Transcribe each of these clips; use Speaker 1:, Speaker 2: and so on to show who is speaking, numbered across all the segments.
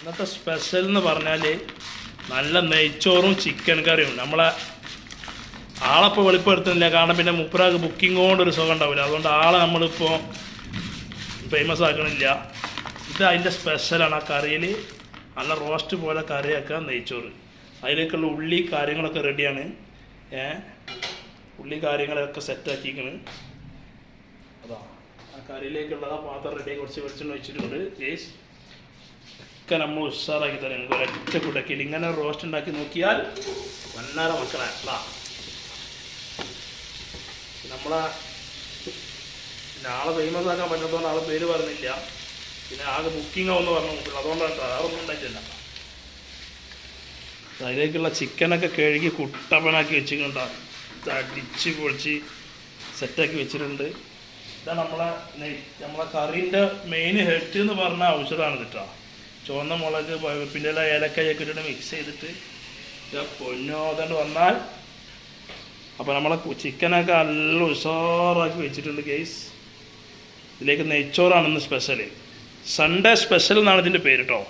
Speaker 1: ഇന്നത്തെ സ്പെഷ്യൽ എന്ന് പറഞ്ഞാൽ നല്ല നെയ്ച്ചോറും ചിക്കൻ കറിയും. നമ്മളെ ആളപ്പോൾ വെളിപ്പെടുത്തുന്നില്ല. കാരണം പിന്നെ മുപ്പരാക്ക് ബുക്കിംഗ് കൊണ്ട് ഒരു സുഖം ഉണ്ടാവില്ല. അതുകൊണ്ട് ആളെ നമ്മളിപ്പോൾ ഫേമസ് ആക്കണില്ല. ഇത് അതിന്റെ സ്പെഷ്യലാണ് ആ കറിയിൽ നല്ല റോസ്റ്റ് പോലെ കറിയാക്കുക നെയ്ച്ചോറ്. അതിലേക്കുള്ള ഉള്ളി കാര്യങ്ങളൊക്കെ റെഡിയാണ് ഏ? ഉള്ളി കാര്യങ്ങളൊക്കെ സെറ്റാക്കിയിരിക്കണ് അതാ. ആ കറിയിലേക്കുള്ള പാത്രം റെഡിയായി കുറച്ച് വെളിച്ചെണ്ണ വെച്ചിട്ടുണ്ട് ഏസ് ഒക്കെ നമ്മൾ ഉഷാറാക്കി തരാം. നിങ്ങൾക്ക് ഒരൊറ്റ കുടക്കിൽ ഇങ്ങനെ റോസ്റ്റ് ഉണ്ടാക്കി നോക്കിയാൽ വന്നാറ മക്കളാണ് അല്ല നമ്മളെ ആളെ ഫേമസ് ആക്കാൻ പറ്റാത്തതുകൊണ്ട് ആളെ പേര് പറഞ്ഞില്ല. പിന്നെ ആകെ ബുക്കിംഗ് ആവുമെന്ന് പറഞ്ഞു നോക്കില്ല അതുകൊണ്ടാണ് വേറൊന്നും ഉണ്ടായിട്ടില്ല. അതിലേക്കുള്ള ചിക്കനൊക്കെ കഴുകി കുട്ടപ്പനാക്കി വെച്ചിട്ടുണ്ടാവും അടിച്ച് പൊളിച്ച് സെറ്റാക്കി വെച്ചിട്ടുണ്ട്. ഇതാ നമ്മളെ നമ്മളെ കറീന്റെ മെയിൻ ഹെഡ് എന്ന് പറഞ്ഞ ഔഷധമാണ് കേട്ടോ ചുവന്ന മുളക് പിന്നെ ഏലക്കായൊക്കെ ഇട്ടിട്ട് മിക്സ് ചെയ്തിട്ട് പൊന്നോതണ്ട് പൊന്നോ വന്നാൽ അപ്പോൾ നമ്മളെ ചിക്കനൊക്കെ നല്ല ഉഷാറാക്കി വെച്ചിട്ടുണ്ട് കേസ് ഇതിലേക്ക് നെയ്ച്ചോറാണ് ഇന്ന് സ്പെഷ്യൽ സൺഡേ സ്പെഷ്യൽ എന്നാണ് ഇതിന്റെ പേര് കേട്ടോ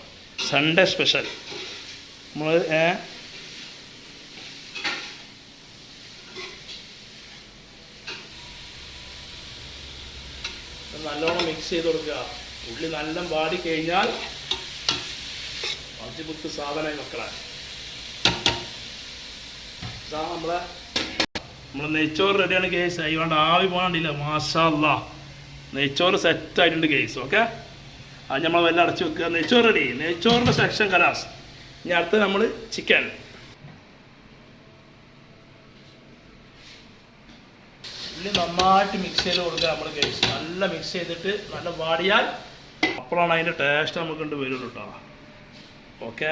Speaker 1: സൺഡേ സ്പെഷ്യൽ നമ്മൾ നല്ലോണം മിക്സ് ചെയ്ത് കൊടുക്കുക. ഉള്ളി നല്ല വാടി കഴിഞ്ഞാൽ അഞ്ചുപുത്ത് സാധനമായി മക്കളെ ഇതാ നമ്മളെ നമ്മളെ നെയ്ച്ചോറ് റെഡിയാണ് കേസ് അതുകൊണ്ട് ആവി പോകാണ്ടില്ല. മാഷല്ല നെയ്ച്ചോറ് സെറ്റ് ആയിട്ടുണ്ട് കേസ് ഓക്കെ അത് നമ്മൾ വല്ല അടച്ചു വെക്കുക. നെയ്ച്ചോറ് റെഡി നെയ്ച്ചോറിന്റെ സെക്ഷൻ കലാസ്. ഇനി അടുത്ത് നമ്മൾ ചിക്കൻ ഉള്ളി നന്നായിട്ട് മിക്സ് ചെയ്ത് കൊടുക്കുക നമ്മൾ കേസ് നല്ല മിക്സ് ചെയ്തിട്ട് നല്ല വാടിയാൽ അപ്പോഴാണ് അതിന്റെ ടേസ്റ്റ് നമുക്ക് കൊണ്ട് വരുള്ളൂ കേട്ടോ ഓക്കെ.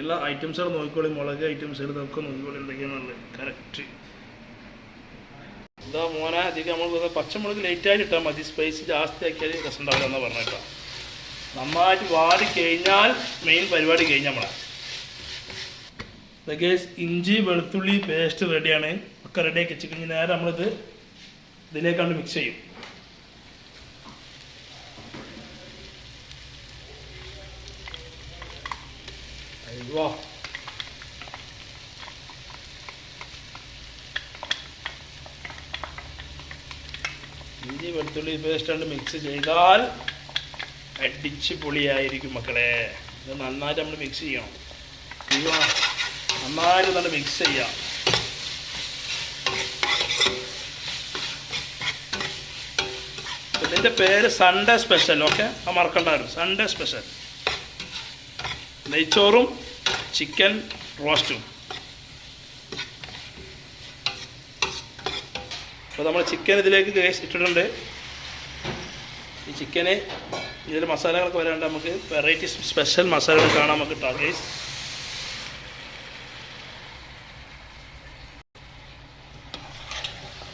Speaker 1: എല്ലാ ഐറ്റംസുകൾ നോക്കിക്കോളി മുളക് ഐറ്റംസ് ഇതൊക്കെ നോക്കിക്കോളി എന്തൊക്കെയാണുള്ളത് കറക്റ്റ് എന്താ മോനെ അധികം നമ്മൾ പച്ചമുളക് ലേറ്റായിട്ട് ഇട്ടാൽ മതി. സ്പൈസ് ജാസ്തി ആക്കിയാൽ രസം ഉണ്ടാവില്ല എന്ന് പറഞ്ഞേക്കാം നന്നായിട്ട് വാടി കഴിഞ്ഞാൽ മെയിൻ പരിപാടി കഴിഞ്ഞ നമ്മളെ ഇതൊക്കെ ഇഞ്ചി വെളുത്തുള്ളി പേസ്റ്റ് റെഡിയാണ് ഒക്കെ റെഡിയാക്കി വെച്ചിട്ട് നേരെ നമ്മളിത് ഇതിലേക്കാണ്ട് മിക്സ് ചെയ്യും. അയ്യോ ഇഞ്ചി വെളുത്തുള്ളി പേസ്റ്റ് കൊണ്ട് മിക്സ് ചെയ്താൽ അടിച്ച് പൊളിയായിരിക്കും മക്കളെ. ഇത് നന്നായിട്ട് നമ്മൾ മിക്സ് ചെയ്യണം. നന്നായിട്ട് നല്ല മിക്സ് ചെയ്യാം. ഇതിന്റെ പേര് സൺഡേ സ്പെഷ്യൽ ഓക്കെ ആ മറക്കണ്ടായിരുന്നു സൺഡേ സ്പെഷ്യൽ നെയ്ച്ചോറും ചിക്കൻ റോസ്റ്റും. അപ്പോൾ നമ്മൾ ചിക്കൻ ഇതിലേക്ക് ഇട്ടിട്ടുണ്ട്. ഈ ചിക്കന് ഇതിൽ മസാലകളൊക്കെ വരാണ്ട് നമുക്ക് വെറൈറ്റി സ്പെഷ്യൽ മസാലകൾ കാണാൻ നമുക്ക് ടാർഗേസ്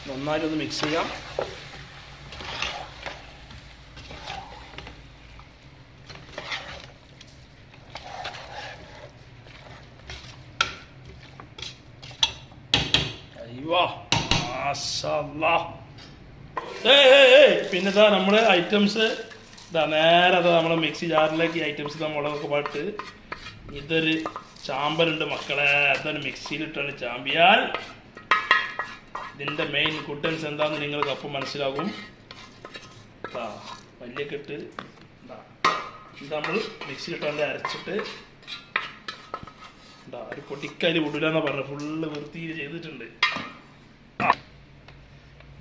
Speaker 1: നന്നായിട്ടൊന്ന് മിക്സ് ചെയ്യാം. പിന്നെ ഇതാ നമ്മുടെ ഐറ്റംസ് ഇതാ നേരെ അതാ നമ്മുടെ മിക്സി ജാറിലേക്ക് ഐറ്റംസ് ഇതാ മുളകൊക്കെ പാട്ട്. ഇതൊരു ചാമ്പലുണ്ട് മക്കളെ. അതൊരു മിക്സിയിലിട്ടാണ് ചാമ്പിയാൽ ഇതിന്റെ മെയിൻ കുട്ടൻസ് എന്താണെന്ന് നിങ്ങൾക്ക് അപ്പം മനസ്സിലാകും. വലിയ കെട്ട്. ഇതാ നമ്മൾ മിക്സിയിലിട്ടാണ്ട് അരച്ചിട്ട് ഒരു പൊട്ടിക്കൽ വിടില്ല എന്നാ പറഞ്ഞത്. ഫുള്ള് വൃത്തിയിൽ ചെയ്തിട്ടുണ്ട്.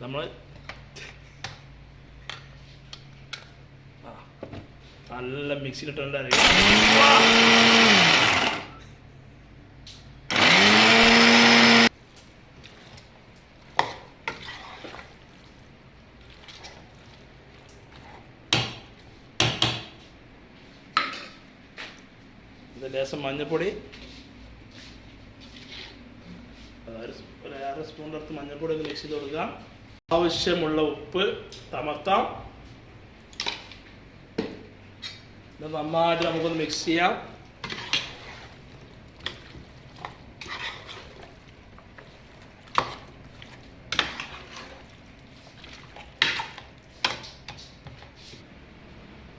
Speaker 1: നമ്മൾ നല്ല മിക്സിയിലിട്ടുണ്ട് ലേശം മഞ്ഞൾപ്പൊടി ഒരു- അര സ്പൂണിന്റെ അടുത്ത് മഞ്ഞൾപ്പൊടി ഒന്ന് മിക്സ് ചെയ്ത് കൊടുക്കാം. ആവശ്യമുള്ള ഉപ്പ് തമർത്താം. നന്നായിട്ട് നമുക്കൊന്ന് മിക്സ് ചെയ്യാം.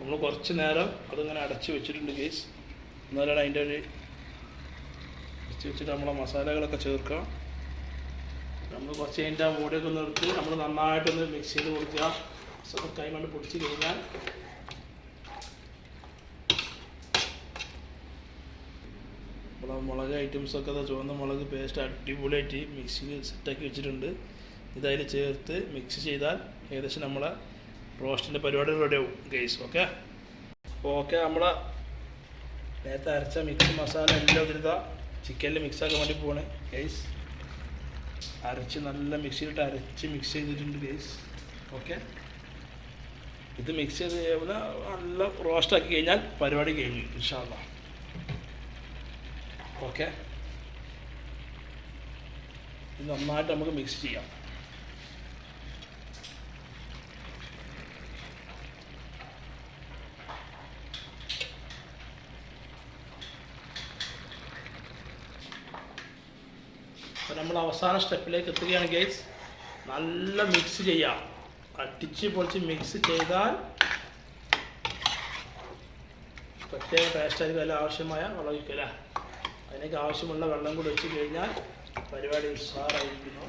Speaker 1: നമ്മൾ കുറച്ച് നേരം അതിങ്ങനെ അടച്ചു വെച്ചിട്ടുണ്ട് ഗേസ് എന്നാലാണ് അതിന്റെ ഒരു അടച്ചു വെച്ചിട്ട് നമ്മളെ മസാലകളൊക്കെ ചേർക്കാം. നമ്മൾ കുറച്ച് കഴിഞ്ഞിട്ട് മൂടിയൊക്കെ എടുത്ത് നമ്മൾ നന്നായിട്ടൊന്ന് മിക്സ് ചെയ്ത് കൊടുക്കുക. കൊണ്ട് പൊടിച്ച് കഴിഞ്ഞാൽ. നമ്മളെ മുളക് ഐറ്റംസൊക്കെ അത് ചുവന്ന മുളക് പേസ്റ്റ് അടിപൊളിയായിട്ട് മിക്സിയിൽ സെറ്റാക്കി വെച്ചിട്ടുണ്ട്. ഇതതിൽ ചേർത്ത് മിക്സ് ചെയ്താൽ ഏകദേശം നമ്മളെ റോസ്റ്റിന്റെ പരിപാടി റെഡിയാവും ഗൈസ് ഓക്കെ ഓക്കെ നമ്മളെ നേരത്തെ അരച്ച മിക്സ് മസാല എല്ലാം ഇതിരുതാ ചിക്കനിൽ മിക്സ് ആക്കാൻ വേണ്ടി പോകണേ ഗൈസ് അരച്ച് നല്ല മിക്സിയിലിട്ട് അരച്ച് മിക്സ് ചെയ്തിട്ടുണ്ട് ഗൈസ് ഓക്കെ ഇത് മിക്സ് ചെയ്ത് കഴിയുമ്പോൾ നല്ല റോസ്റ്റാക്കി കഴിഞ്ഞാൽ പരിപാടി കഴിഞ്ഞു ഇൻഷാല്ല ഓക്കെ ഇത് നന്നായിട്ട് നമുക്ക് മിക്സ് ചെയ്യാം. നമ്മൾ അവസാന സ്റ്റെപ്പിലേക്ക് എത്തുകയാണ് ഗൈസ്. നല്ല മിക്സ് ചെയ്യാം. അടിച്ച് പൊളിച്ച് മിക്സ് ചെയ്താൽ പ്രത്യേക ടേസ്റ്റ് ആയിരിക്കും അതിൽ ആവശ്യമായ വെള്ളം ഒഴിക്കില്ല അതിനേക്ക് ആവശ്യമുള്ള വെള്ളം കൂടി വെച്ച് കഴിഞ്ഞാൽ പരിപാടി ഉഷാറായിരിക്കുന്നു.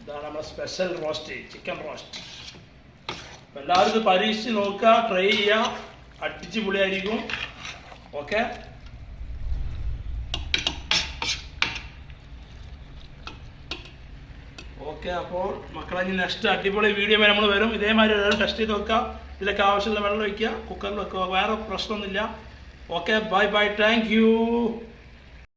Speaker 1: ഇതാണ് നമ്മുടെ സ്പെഷ്യൽ റോസ്റ്റ് ചിക്കൻ റോസ്റ്റ് എല്ലാവരും പരീക്ഷിച്ച് നോക്കുക ട്രൈ ചെയ്യുക. അടിച്ച് പൊളിയായിരിക്കും. ഓക്കെ ഓക്കെ അപ്പോൾ മക്കളെ ഇനി നെക്സ്റ്റ് അടിപൊളി വീഡിയോ നമ്മൾ വരും. ഇതേമാതിരി ഒരാൾ ടെസ്റ്റ് ചെയ്ത് വെക്കുക ഇതിലൊക്കെ ആവശ്യമുള്ള വെള്ളം ഒഴിക്കുക. കുക്കറിൽ വെക്കുക. വേറെ പ്രശ്നമൊന്നുമില്ല. Okay bye bye thank